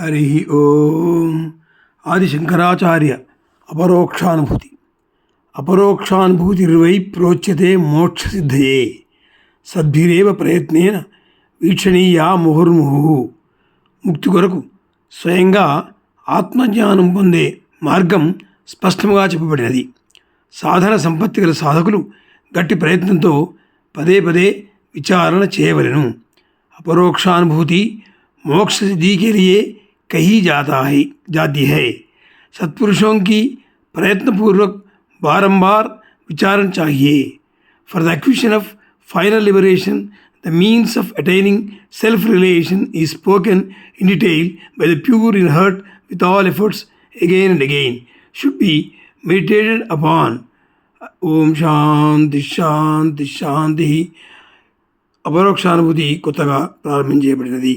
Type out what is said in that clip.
హరి ఓం ఆదిశంకరాచార్య అపరోక్షానుభూతి అపరోక్షానుభూతిర్వై ప్రోచ్యతే మోక్షసిద్ధయే సద్భిరేవ ప్రయత్నేన వీక్షణీయా ముహుర్ముహు ముక్తి కొరకు స్వయంగా ఆత్మజ్ఞానం పొందే మార్గం స్పష్టంగా చెప్పబడినది. సాధన సంపత్తి గల సాధకులు గట్టి ప్రయత్నంతో పదే పదే విచారణ చేయవలను. అపరోక్షానుభూతి మోక్ష कही जाता है जाती है सत्पुरुषों की प्रयत्नपूर्वक बारंबार विचारण चाहिए for the acquisition of final liberation the means of attaining self relation is spoken in detail by the pure in heart with all efforts again and again should be meditated upon ఓం శాంతి శాంతి శాంతి అపరోక్షానుభూతి కొత్తగా ప్రారంభించబడినది